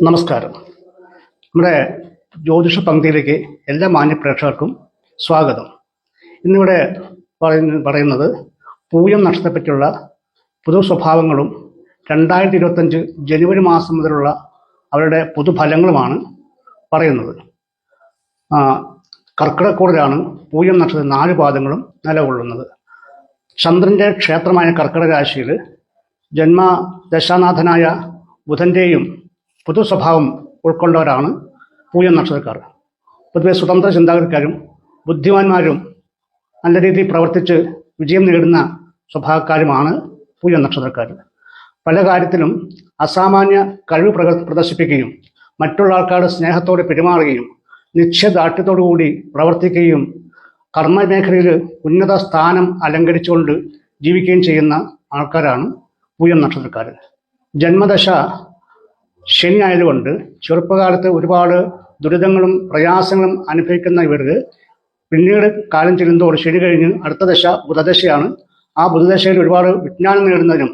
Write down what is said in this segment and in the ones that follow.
നമസ്കാരം. നമ്മുടെ ജ്യോതിഷ പങ്ക്തിയിലേക്ക് എല്ലാ മാന്യപ്രേക്ഷകർക്കും സ്വാഗതം. ഇന്നിവിടെ പറയുന്ന പറയുന്നത് പൂയം നക്ഷത്രത്തെപ്പറ്റിയുള്ള പൊതു സ്വഭാവങ്ങളും രണ്ടായിരത്തി ഇരുപത്തഞ്ച് ജനുവരി മാസം മുതലുള്ള അവരുടെ പുതുഫലങ്ങളുമാണ് പറയുന്നത്. കർക്കിടക്കൂടിലാണ് പൂയം നക്ഷത്ര നാല് പാദങ്ങളും നിലകൊള്ളുന്നത്. ചന്ദ്രന്റെ ക്ഷേത്രമായ കർക്കിടക രാശിയിൽ ജന്മ ദശാനാഥനായ ബുധന്റെയും പൊതു സ്വഭാവം ഉൾക്കൊണ്ടവരാണ് പൂയം നക്ഷത്രക്കാർ. പൊതുവെ സ്വതന്ത്ര ചിന്താഗതിക്കാരും ബുദ്ധിമാന്മാരും നല്ല രീതിയിൽ പ്രവർത്തിച്ച് വിജയം നേടുന്ന സ്വഭാവക്കാരുമാണ് പൂയം നക്ഷത്രക്കാർ. പല കാര്യത്തിലും അസാമാന്യ കഴിവ് പ്രക- പ്രദർശിപ്പിക്കുകയും മറ്റുള്ള ആൾക്കാരുടെ സ്നേഹത്തോടെ പെരുമാറുകയും നിശ്ചയദാർഢ്യത്തോടു കൂടി പ്രവർത്തിക്കുകയും കർമ്മമേഖലയിൽ ഉന്നത സ്ഥാനം അലങ്കരിച്ചുകൊണ്ട് ജീവിക്കുകയും ചെയ്യുന്ന ആൾക്കാരാണ് പൂയം നക്ഷത്രക്കാർ. ജന്മദശ ശനി ആയതുകൊണ്ട് ചെറുപ്പകാലത്ത് ഒരുപാട് ദുരിതങ്ങളും പ്രയാസങ്ങളും അനുഭവിക്കുന്ന ഇവർ പിന്നീട് കാലം ചെല്ലുന്നതോട് ശനി കഴിഞ്ഞ് അടുത്ത ദശ ബുധദശയാണ്. ആ ബുധദശയിൽ ഒരുപാട് വിജ്ഞാനം നേടുന്നതിനും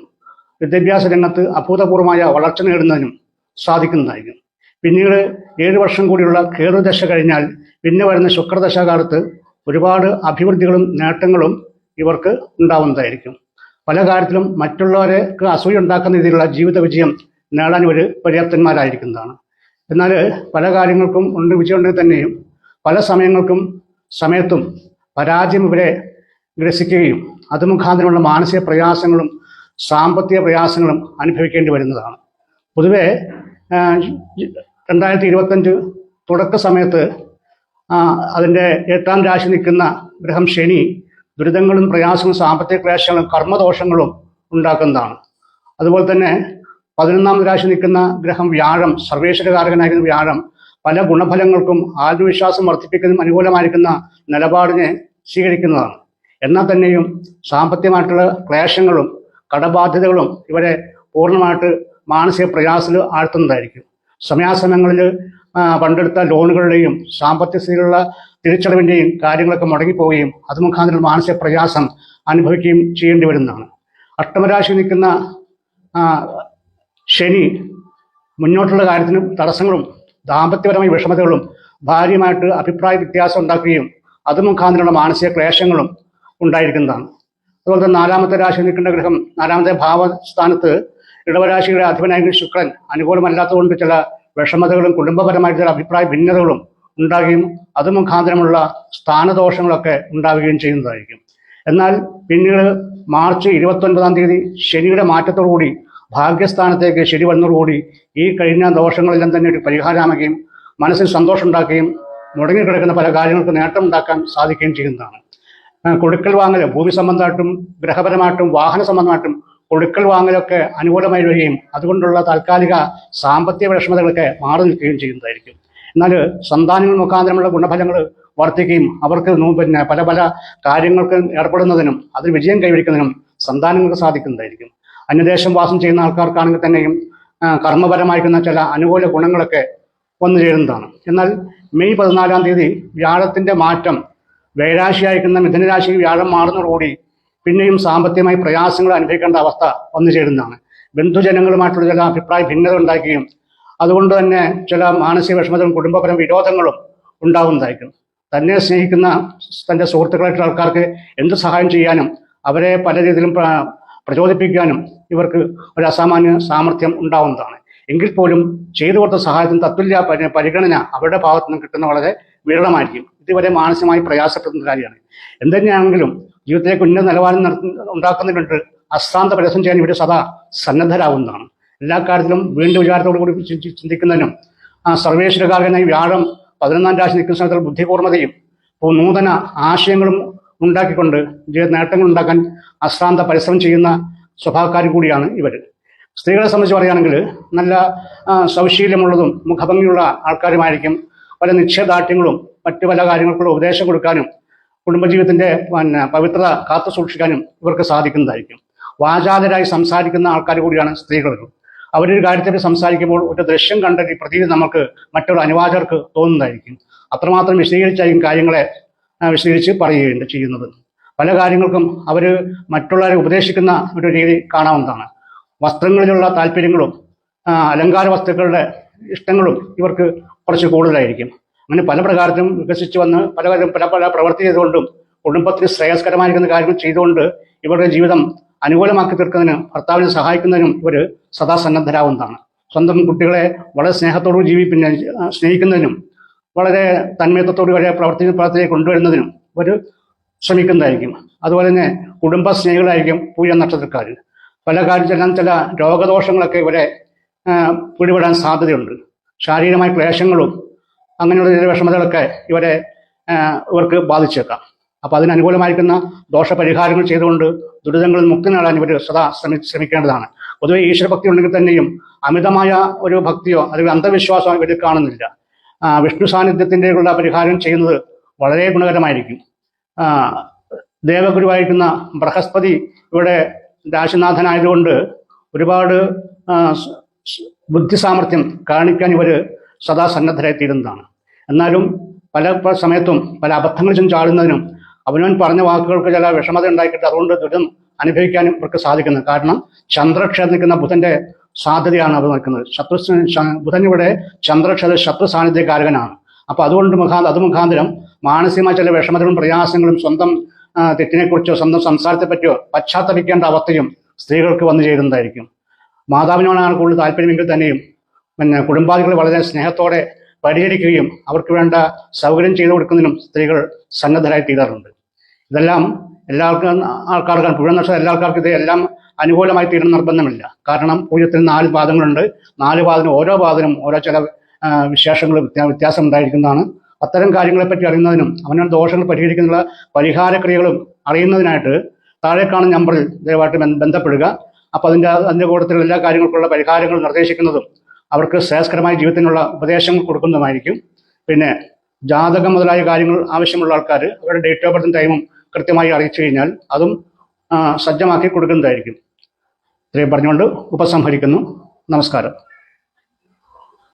വിദ്യാഭ്യാസ രംഗത്ത് അഭൂതപൂർവമായ വളർച്ച നേടുന്നതിനും സാധിക്കുന്നതായിരിക്കും. പിന്നീട് ഏഴ് വർഷം കൂടിയുള്ള കേതുദശ കഴിഞ്ഞാൽ പിന്നെ വരുന്ന ശുക്രദശ കാലത്ത് ഒരുപാട് അഭിവൃദ്ധികളും നേട്ടങ്ങളും ഇവർക്ക് ഉണ്ടാവുന്നതായിരിക്കും. പല കാര്യത്തിലും മറ്റുള്ളവർക്ക് അസൂയ ഉണ്ടാക്കുന്ന രീതിയിലുള്ള ജീവിത വിജയം നേടാൻ ഒരു പര്യാപ്തന്മാരായിരിക്കുന്നതാണ്. എന്നാൽ പല കാര്യങ്ങൾക്കും ഉണ്ട് വിജയമുണ്ടെങ്കിൽ തന്നെയും പല സമയങ്ങൾക്കും സമയത്തും പരാജയം ഇവരെ ഗ്രസിക്കുകയും അത് മുഖാന്തരമുള്ള മാനസിക പ്രയാസങ്ങളും സാമ്പത്തിക പ്രയാസങ്ങളും അനുഭവിക്കേണ്ടി വരുന്നതാണ്. പൊതുവെ രണ്ടായിരത്തി ഇരുപത്തഞ്ച് തുടക്ക സമയത്ത് അതിന്റെ എട്ടാം രാശി നിൽക്കുന്ന ഗ്രഹം ശനി ദുരിതങ്ങളും പ്രയാസങ്ങളും സാമ്പത്തിക പ്രയാസങ്ങളും കർമ്മദോഷങ്ങളും ഉണ്ടാക്കുന്നതാണ്. അതുപോലെ തന്നെ പതിനൊന്നാം രാശി നിൽക്കുന്ന ഗ്രഹം വ്യാഴം സർവേശ്വരകാരകനായിരുന്ന വ്യാഴം പല ഗുണഫലങ്ങൾക്കും ആത്മവിശ്വാസം വർദ്ധിപ്പിക്കുന്നതും അനുകൂലമായിരിക്കുന്ന നിലപാടിനെ സ്വീകരിക്കുന്നതാണ്. എന്നാൽ തന്നെയും സാമ്പത്തികമായിട്ടുള്ള ക്ലേശങ്ങളും കടബാധ്യതകളും ഇവരെ പൂർണമായിട്ട് മാനസിക പ്രയാസത്തിൽ ആഴ്ത്തുന്നതായിരിക്കും. സമയാസമയങ്ങളിൽ പണ്ടെടുത്ത ലോണുകളുടെയും സാമ്പത്തിക സ്ഥിതിയിലുള്ള തിരിച്ചടവിന്റെയും കാര്യങ്ങളൊക്കെ മുടങ്ങിപ്പോവുകയും അത് മുഖാന്തരം മാനസിക പ്രയാസം അനുഭവിക്കുകയും ചെയ്യേണ്ടി വരുന്നതാണ്. അഷ്ടമരാശി നിൽക്കുന്ന ശനി മുന്നോട്ടുള്ള കാര്യത്തിനും തടസ്സങ്ങളും ദാമ്പത്യപരമായ വിഷമതകളും ഭാര്യയുമായിട്ട് അഭിപ്രായ വ്യത്യാസം ഉണ്ടാക്കുകയും അത് മുഖാന്തരമുള്ള മാനസിക ക്ലേശങ്ങളും ഉണ്ടായിരിക്കുന്നതാണ്. അതുപോലെ തന്നെ നാലാമത്തെ രാശി നിൽക്കേണ്ട ഗ്രഹം നാലാമത്തെ ഭാവസ്ഥാനത്ത് ഇടവരാശിയുടെ അധിപനായ ശുക്രൻ അനുകൂലമല്ലാത്തതുകൊണ്ട് ചില വിഷമതകളും കുടുംബപരമായിട്ട് ചില അഭിപ്രായ ഭിന്നതകളും ഉണ്ടാകുകയും അത് മുഖാന്തരമുള്ള സ്ഥാനദോഷങ്ങളൊക്കെ ഉണ്ടാവുകയും ചെയ്യുന്നതായിരിക്കും. എന്നാൽ പിന്നീട് മാർച്ച് ഇരുപത്തൊൻപതാം തീയതി ശനിയുടെ മാറ്റത്തോടുകൂടി ഭാഗ്യസ്ഥാനത്തേക്ക് ശരി വന്നതോടുകൂടി ഈ കഴിഞ്ഞ ദോഷങ്ങളെല്ലാം തന്നെ ഒരു പരിഹാരമാകുകയും മനസ്സിൽ സന്തോഷം ഉണ്ടാക്കുകയും മുടങ്ങിക്കിടക്കുന്ന പല കാര്യങ്ങൾക്ക് നേട്ടം ഉണ്ടാക്കാൻ സാധിക്കുകയും ചെയ്യുന്നതാണ്. കൊടുക്കൽ വാങ്ങൽ ഭൂമി സംബന്ധമായിട്ടും ഗ്രഹപരമായിട്ടും വാഹന സംബന്ധമായിട്ടും കൊടുക്കൽ വാങ്ങലൊക്കെ അനുകൂലമായി വരികയും അതുകൊണ്ടുള്ള താൽക്കാലിക സാമ്പത്തിക വിഷമതകളൊക്കെ മാറി നിൽക്കുകയും ചെയ്യുന്നതായിരിക്കും. എന്നാൽ സന്താനങ്ങൾ മുഖാന്തരമുള്ള ഗുണഫലങ്ങൾ വർദ്ധിക്കുകയും അവർക്ക് പിന്നെ പല പല കാര്യങ്ങൾക്ക് ഏർപ്പെടുന്നതിനും അതിൽ വിജയം കൈവരിക്കുന്നതിനും സന്താനങ്ങൾക്ക് സാധിക്കുന്നതായിരിക്കും. അന്യദേശം വാസം ചെയ്യുന്ന ആൾക്കാർക്കാണെങ്കിൽ തന്നെയും കർമ്മപരമായിരിക്കുന്ന ചില അനുകൂല ഗുണങ്ങളൊക്കെ വന്നു ചേരുന്നതാണ്. എന്നാൽ മെയ് പതിനാലാം തീയതി വ്യാഴത്തിന്റെ മാറ്റം വേരാശിയായിരിക്കുന്ന മിഥുനരാശി വ്യാഴം മാറുന്നതോടുകൂടി പിന്നെയും സാമ്പത്തികമായി പ്രയാസങ്ങൾ അനുഭവിക്കേണ്ട അവസ്ഥ വന്നു ചേരുന്നതാണ്. ബന്ധുജനങ്ങളുമായിട്ടുള്ള ചില അഭിപ്രായ ഭിന്നത ഉണ്ടാക്കുകയും അതുകൊണ്ട് തന്നെ ചില മാനസിക വിഷമതകളും കുടുംബപരം വിരോധങ്ങളും ഉണ്ടാവുന്നതായിരിക്കും തന്നെ സ്നേഹിക്കുന്ന തന്റെ സുഹൃത്തുക്കളായിട്ടുള്ള ആൾക്കാർക്ക് എന്ത് സഹായം ചെയ്യാനും അവരെ പല രീതിയിലും പ്രചോദിപ്പിക്കാനും ഇവർക്ക് ഒരു അസാമാന്യ സാമർഥ്യം ഉണ്ടാവുന്നതാണ്. എങ്കിൽ പോലും ചെയ്തു കൊടുത്ത സഹായത്തിന് തത്തുല്യ പരി- പരിഗണന അവരുടെ ഭാഗത്തു നിന്ന് കിട്ടുന്ന വളരെ വിരളമായിരിക്കും. ഇതുവരെ മാനസികമായി പ്രയാസപ്പെടുന്ന കാര്യമാണ്. എന്തുതന്നെയാണെങ്കിലും ജീവിതത്തിലേക്ക് ഉന്നത നിലവാരം ഉണ്ടാക്കുന്നതിനുണ്ട് അശ്രാന്ത പ്രയാസം ചെയ്യാൻ ഇവിടെ സദാ സന്നദ്ധരാകുന്നതാണ്. എല്ലാ കാര്യത്തിലും വീണ്ടും വിചാരത്തോടു കൂടി ചിന്തിക്കുന്നതിനും ആ സർവേശ്വരകാരനായി വ്യാഴം പതിനൊന്നാം രാശി നിൽക്കുന്ന സ്ഥലത്തിൽ ബുദ്ധിപൂർണതയും ഇപ്പോൾ നൂതന ആശയങ്ങളും ഉണ്ടാക്കിക്കൊണ്ട് നേട്ടങ്ങൾ ഉണ്ടാക്കാൻ അശ്രാന്ത പരിശ്രമം ചെയ്യുന്ന സ്വഭാവക്കാർ കൂടിയാണ് ഇവർ. സ്ത്രീകളെ സംബന്ധിച്ച് പറയുകയാണെങ്കിൽ നല്ല സൗശീല്യമുള്ളതും മുഖഭംഗിയുള്ള ആൾക്കാരുമായിരിക്കും. പല നിശ്ചയദാർഢ്യങ്ങളും മറ്റു പല കാര്യങ്ങൾക്കുള്ള ഉപദേശം കൊടുക്കാനും കുടുംബജീവിതത്തിന്റെ പിന്നെ പവിത്രത കാത്തു സൂക്ഷിക്കാനും ഇവർക്ക് സാധിക്കുന്നതായിരിക്കും. വാചാലരായി സംസാരിക്കുന്ന ആൾക്കാർ കൂടിയാണ് സ്ത്രീകൾ. അവരൊരു കാര്യത്തിൽ സംസാരിക്കുമ്പോൾ ഒരു ദൃശ്യം കണ്ട ഈ പ്രതീതി നമുക്ക് മറ്റൊരു അനുവാചകർക്ക് തോന്നുന്നതായിരിക്കും. അത്രമാത്രം വിശദീകരിച്ചായിരിക്കും കാര്യങ്ങളെ വിശദീകരിച്ച് പറയുകയുണ്ട് ചെയ്യുന്നത്. പല കാര്യങ്ങൾക്കും അവർ മറ്റുള്ളവരെ ഉപദേശിക്കുന്ന ഒരു രീതി കാണാവുന്നതാണ്. വസ്ത്രങ്ങളിലുള്ള താല്പര്യങ്ങളും അലങ്കാര വസ്തുക്കളുടെ ഇഷ്ടങ്ങളും ഇവർക്ക് കുറച്ച് കൂടുതലായിരിക്കും. അങ്ങനെ പല പ്രകാരത്തിലും വികസിച്ച് വന്ന് പല കാര്യം- പല പല പ്രവൃത്തി ചെയ്തുകൊണ്ടും കുടുംബത്തിന് ശ്രേയസ്കരമായിരിക്കുന്ന കാര്യങ്ങൾ ചെയ്തുകൊണ്ട് ഇവരുടെ ജീവിതം അനുകൂലമാക്കി തീർക്കുന്നതിന് ഭർത്താവിനെ സഹായിക്കുന്നതിനും ഇവർ സദാ സന്നദ്ധരാകുന്നതാണ് സ്വന്തം കുട്ടികളെ വളരെ സ്നേഹത്തോടു ജീവി പിന്നെ സ്നേഹിക്കുന്നതിനും വളരെ തന്മയത്വത്തോടു വരെ പ്രവർത്തി പ്രവർത്തിയെ കൊണ്ടുവരുന്നതിനും ഒരു ശ്രമിക്കുന്നതായിരിക്കും. അതുപോലെ തന്നെ കുടുംബ സ്നേഹികളായിരിക്കും പൂജ നക്ഷത്രക്കാർ പല കാര്യത്തിലും ചില രോഗദോഷങ്ങളൊക്കെ ഇവരെ പിടിപെടാൻ സാധ്യതയുണ്ട്. ശാരീരികമായ ക്ലേശങ്ങളും അങ്ങനെയുള്ള ചില വിഷമതകളൊക്കെ ഇവരെ ഇവർക്ക് ബാധിച്ചേക്കാം. അപ്പോൾ അതിനനുകൂലമായിരിക്കുന്ന ദോഷപരിഹാരങ്ങൾ ചെയ്തുകൊണ്ട് ദുരിതങ്ങളിൽ മുക്തി നേടാൻ ഇവർ സദാ ശ്രമി ശ്രമിക്കേണ്ടതാണ്. പൊതുവെ ഈശ്വരഭക്തി ഉണ്ടെങ്കിൽ തന്നെയും അമിതമായ ഒരു ഭക്തിയോ അല്ലെങ്കിൽ അന്ധവിശ്വാസമോ ഇവർ കാണുന്നില്ല. വിഷ്ണു സാന്നിധ്യത്തിന്റെയുള്ള പരിഹാരം ചെയ്യുന്നത് വളരെ ഗുണകരമായിരിക്കും. ആ, ദേവഗുരുവായിരിക്കുന്ന ബൃഹസ്പതി ഇവിടെ രാശിനാഥനായതുകൊണ്ട് ഒരുപാട് ബുദ്ധി സാമർഥ്യം കാണിക്കാൻ ഇവർ സദാ സന്നദ്ധരായിത്തീരുന്നതാണ്. എന്നാലും പല സമയത്തും പല അബദ്ധങ്ങൾ ചെന്ന് ചാടുന്നതിനും അവനവൻ പറഞ്ഞ വാക്കുകൾക്ക് ചില വിഷമത ഉണ്ടാക്കിയിട്ട് അതുകൊണ്ട് ദുരിതം അനുഭവിക്കാനും ഇവർക്ക് സാധിക്കുന്നത് കാരണം ചന്ദ്രക്ഷേത്രം നിൽക്കുന്ന ബുധന്റെ സാധ്യതയാണ് അവർ നിൽക്കുന്നത് ശത്രു ബുധൻ ഇവിടെ ചന്ദ്രക്ഷേത്ര ശത്രു സാന്നിധ്യകാരകനാണ് അപ്പൊ അതുകൊണ്ട് മുഖാന് അത് മുഖാന്തരം മാനസികമായ ചില വിഷമതകളും പ്രയാസങ്ങളും സ്വന്തം തെറ്റിനെക്കുറിച്ചോ സ്വന്തം സംസാരത്തെ പറ്റിയോ പശ്ചാത്തപിക്കേണ്ട അവസ്ഥയും സ്ത്രീകൾക്ക് വന്നു ചേരുന്നതായിരിക്കും. മാതാവിനോടാണ് കൂടുതൽ താല്പര്യമെങ്കിൽ തന്നെയും പിന്നെ കുടുംബാദികളെ വളരെ സ്നേഹത്തോടെ പരിചരിക്കുകയും അവർക്ക് വേണ്ട സൗകര്യം ചെയ്തു കൊടുക്കുന്നതിനും സ്ത്രീകൾ സന്നദ്ധരായി തീരാറുണ്ട്. ഇതെല്ലാം എല്ലാവർക്കും ആൾക്കാർക്കാണ് നഷ്ടം എല്ലാ ആൾക്കാർക്കും ഇത് എല്ലാം അനുകൂലമായി തീരുന്ന നിർബന്ധമില്ല. കാരണം പൂജ്യത്തിൽ നാല് പാദങ്ങളുണ്ട്. നാല് പാദനും ഓരോ പാദനും ഓരോ ചില വിശേഷങ്ങൾ വ്യത്യാ വ്യത്യാസം ഉണ്ടായിരിക്കുന്നതാണ്. അത്തരം കാര്യങ്ങളെപ്പറ്റി അറിയുന്നതിനും അവനവൻ ദോഷങ്ങൾ പരിഹരിക്കുന്നതിനുള്ള പരിഹാരക്രിയകളും അറിയുന്നതിനായിട്ട് താഴെ കാണുന്ന നമ്പറിൽ ദയവായിട്ട് ബന്ധപ്പെടുക. അപ്പോൾ അതിന്റെ അതിന്റെ കൂട്ടത്തിൽ എല്ലാ കാര്യങ്ങൾക്കുള്ള പരിഹാരങ്ങൾ നിർദ്ദേശിക്കുന്നതും അവർക്ക് ശ്രേയസ്കരമായ ജീവിതത്തിനുള്ള ഉപദേശങ്ങൾ കൊടുക്കുന്നതുമായിരിക്കും. പിന്നെ ജാതകം മുതലായ കാര്യങ്ങൾ ആവശ്യമുള്ള ആൾക്കാർ അവരുടെ ഡേറ്റ് ഓഫ് ബർത്തും ടൈമും കൃത്യമായി അറിയിച്ചു കഴിഞ്ഞാൽ അതും സജ്ജമാക്കി കൊടുക്കുന്നതായിരിക്കും. ഇത്രയും പറഞ്ഞുകൊണ്ട് ഉപസംഹരിക്കുന്നു. നമസ്കാരം.